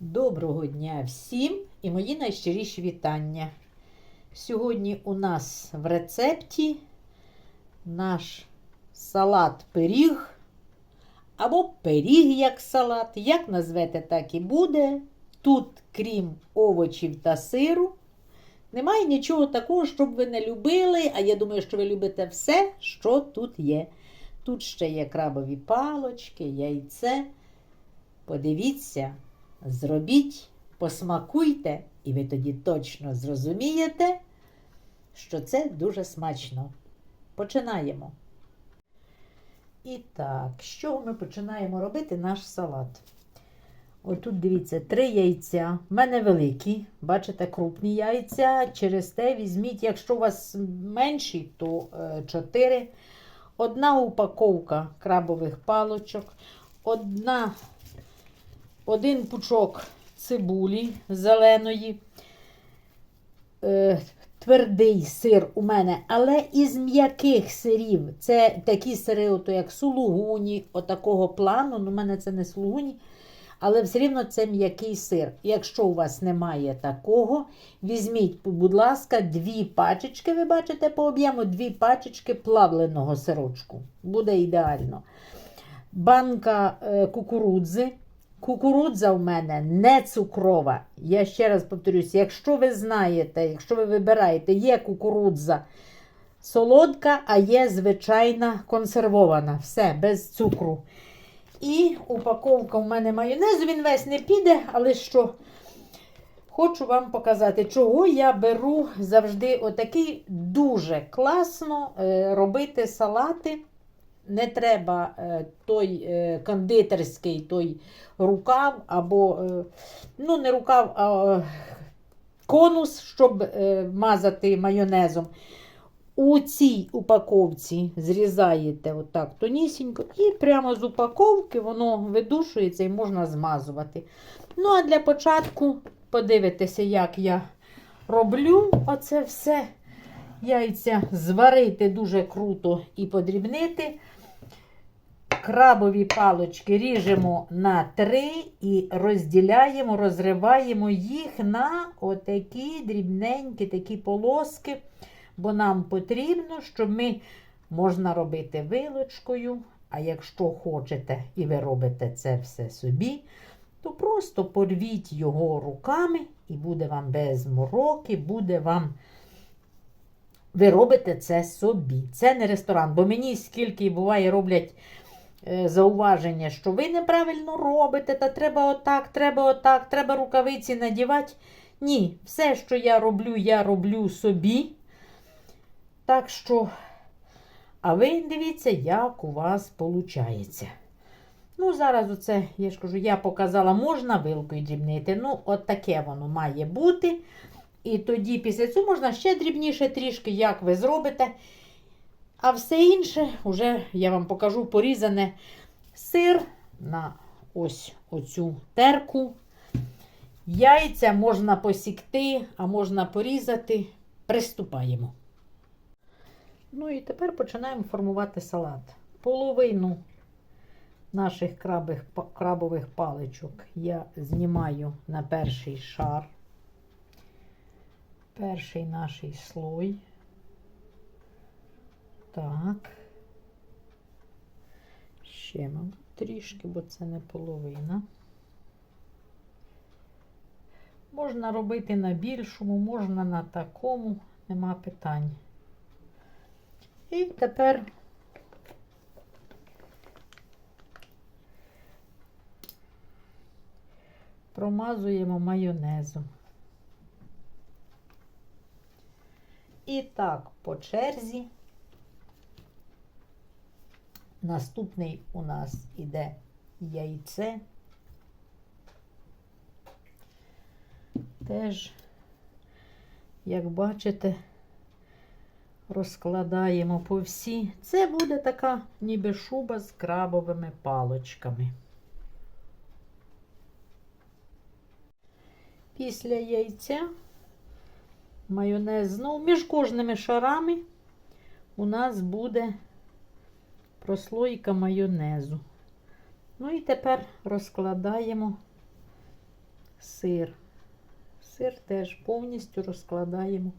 Доброго дня всім і мої найщиріші вітання. Сьогодні у нас в рецепті наш салат-пиріг або пиріг як салат. Як назвете, так і буде. Тут, крім овочів та сиру, немає нічого такого, щоб ви не любили. А я думаю, що ви любите все, що тут є. Тут ще є крабові палочки, яйце. Подивіться. Зробіть, посмакуйте, і ви тоді точно зрозумієте, що це дуже смачно. Починаємо. І так, з чого ми починаємо робити наш салат? Отут дивіться, три яйця. У мене великі, бачите, крупні яйця. Через те візьміть, якщо у вас менші, то 4. Одна упаковка крабових палочок, одна один пучок цибулі зеленої, е, твердий сир у мене, але із м'яких сирів. Це такі сири, ото як сулугуні, отакого плану. Ну, у мене це не сулугуні, але все рівно це м'який сир. Якщо у вас немає такого, візьміть, будь ласка, дві пачечки, ви бачите по об'єму, дві пачечки плавленого сирочку. Буде ідеально. Банка е, кукурудзи. Кукурудза в мене не цукрова. Я ще раз повторюсь, якщо ви знаєте, якщо ви вибираєте, є кукурудза солодка, а є звичайна консервована. Все, без цукру. І упаковка в мене майонезу, він весь не піде, але що? Хочу вам показати, чого я беру завжди отакий дуже класно е, робити салати. Не треба е, той е, кондитерський той рукав, або, е, ну, не рукав, а конус, щоб мазати майонезом. У цій упаковці зрізаєте отак тонісінько, і прямо з упаковки воно видушується і можна змазувати. Ну, а для початку подивитися, як я роблю оце все. Яйця зварити дуже круто і подрібнити. Крабові палочки ріжемо на три і розділяємо, розриваємо їх на отакі дрібненькі такі полоски, бо нам потрібно, щоб ми можна робити вилочкою. А якщо хочете і ви робите це все собі, то просто порвіть його руками, і буде вам без мороки, буде вам. Ви робите це собі. Це не ресторан, бо мені скільки буває роблять зауваження, що ви неправильно робите, та треба отак, треба отак, треба рукавиці надівати. Ні, все, що я роблю, я роблю собі. Так що, а ви дивіться, як у вас виходить. Ну, зараз оце, я ж кажу, я показала, можна вилкою дрібнити. Ну, от таке воно має бути. І тоді після цього можна ще дрібніше трішки, як ви зробите. А все інше, вже я вам покажу порізане сир на ось оцю терку. Яйця можна посікти, а можна порізати. Приступаємо. Ну і тепер починаємо формувати салат. Половину наших крабих, крабових паличок я знімаю на перший шар. Перший наш слой. Так. Ще, мабуть, трішки, бо це не половина. Можна робити на більшому, можна на такому, нема питань. І тепер промазуємо майонезом. І так, по черзі. Наступний у нас іде яйце. Теж, як бачите, розкладаємо по всі. Це буде така ніби шуба з крабовими палочками. Після яйця майонез знову між кожними шарами у нас буде прослойка майонезу. Ну і тепер розкладаємо сир. Сир теж повністю розкладаємо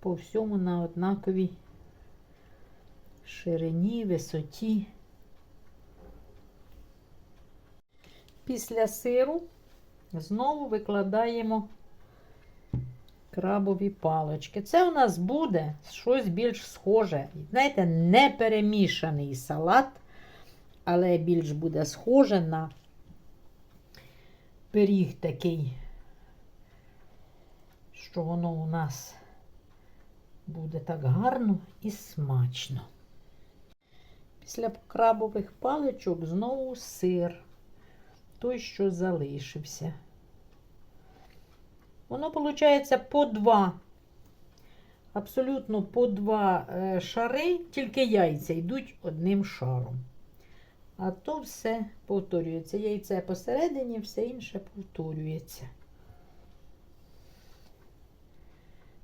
по всьому на однаковій ширині, висоті. Після сиру знову викладаємо крабові палочки. Це у нас буде щось більш схоже. Знаєте, не перемішаний салат, але більш буде схоже на пиріг такий, що воно у нас буде так гарно і смачно. Після крабових паличок знову сир, той, що залишився. Воно виходить по два. Абсолютно по два е, шари, тільки яйця йдуть одним шаром. А то все повторюється. Яйце посередині, все інше повторюється.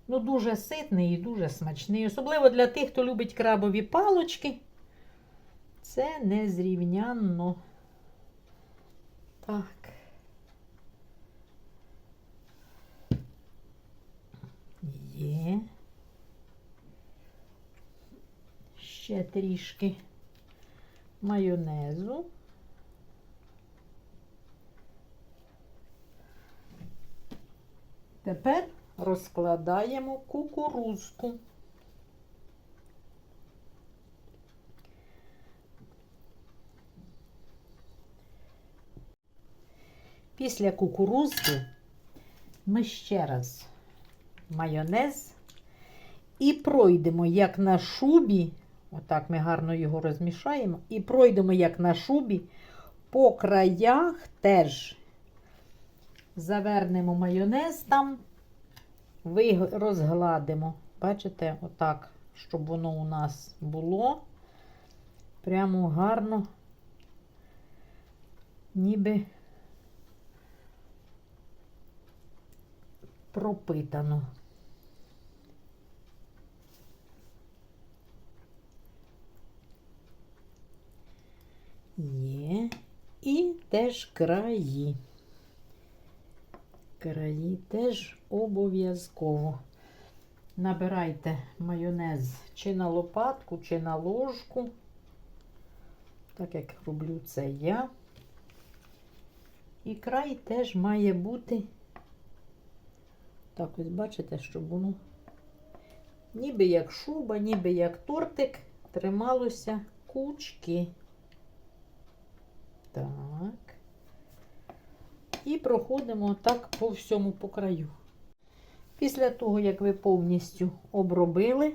Ну, дуже ситний і дуже смачний. Особливо для тих, хто любить крабові палочки. Це незрівнянно. Так. Є. Ще трішки майонезу. Тепер розкладаємо кукурузку. Після кукурузки ми ще раз майонез і пройдемо як на шубі. Отак ми гарно його розмішаємо. І пройдемо як на шубі. По краях теж завернемо майонез там, розгладимо. Бачите, отак, щоб воно у нас було. Прямо гарно, ніби пропитано. Є. І теж краї. Краї теж обов'язково. Набирайте майонез чи на лопатку, чи на ложку. Так як роблю це я. І край теж має бути. Так, ось бачите, щоб воно ніби як шуба, ніби як тортик, трималося кучки. Так. І проходимо так по всьому по краю. Після того, як ви повністю обробили,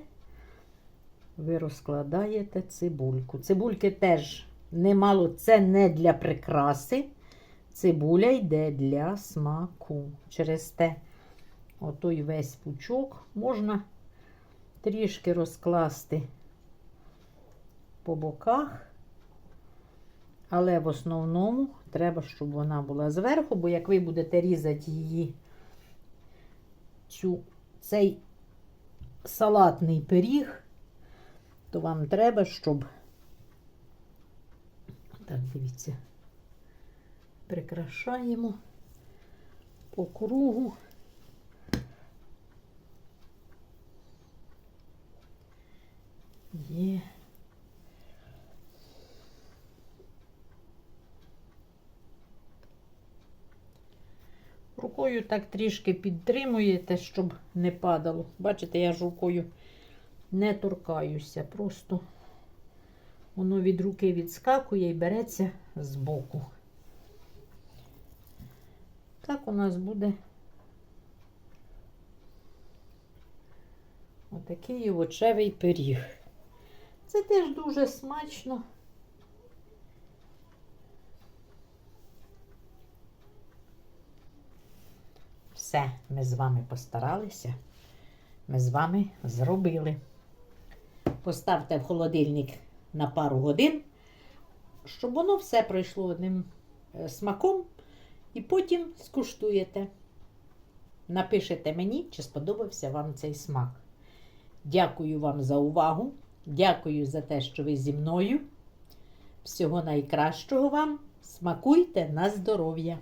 ви розкладаєте цибульку. Цибульки теж немало, це не для прикраси. Цибуля йде для смаку. Через те, отой весь пучок можна трішки розкласти по боках. Але в основному треба, щоб вона була зверху, бо як ви будете різати її, цю, цей салатний пиріг, то вам треба, щоб, так, дивіться, прикрашаємо по кругу. Є. Рукою так трішки підтримуєте, щоб не падало. Бачите, я ж рукою не торкаюся. Просто воно від руки відскакує і береться з боку. Так у нас буде отакий овочевий пиріг. Це теж дуже смачно. Все, ми з вами постаралися. Ми з вами зробили. Поставте в холодильник на пару годин, щоб воно все пройшло одним е, смаком, і потім скуштуєте. Напишете мені, чи сподобався вам цей смак. Дякую вам за увагу. Дякую за те, що ви зі мною. Всього найкращого вам. Смакуйте на здоров'я!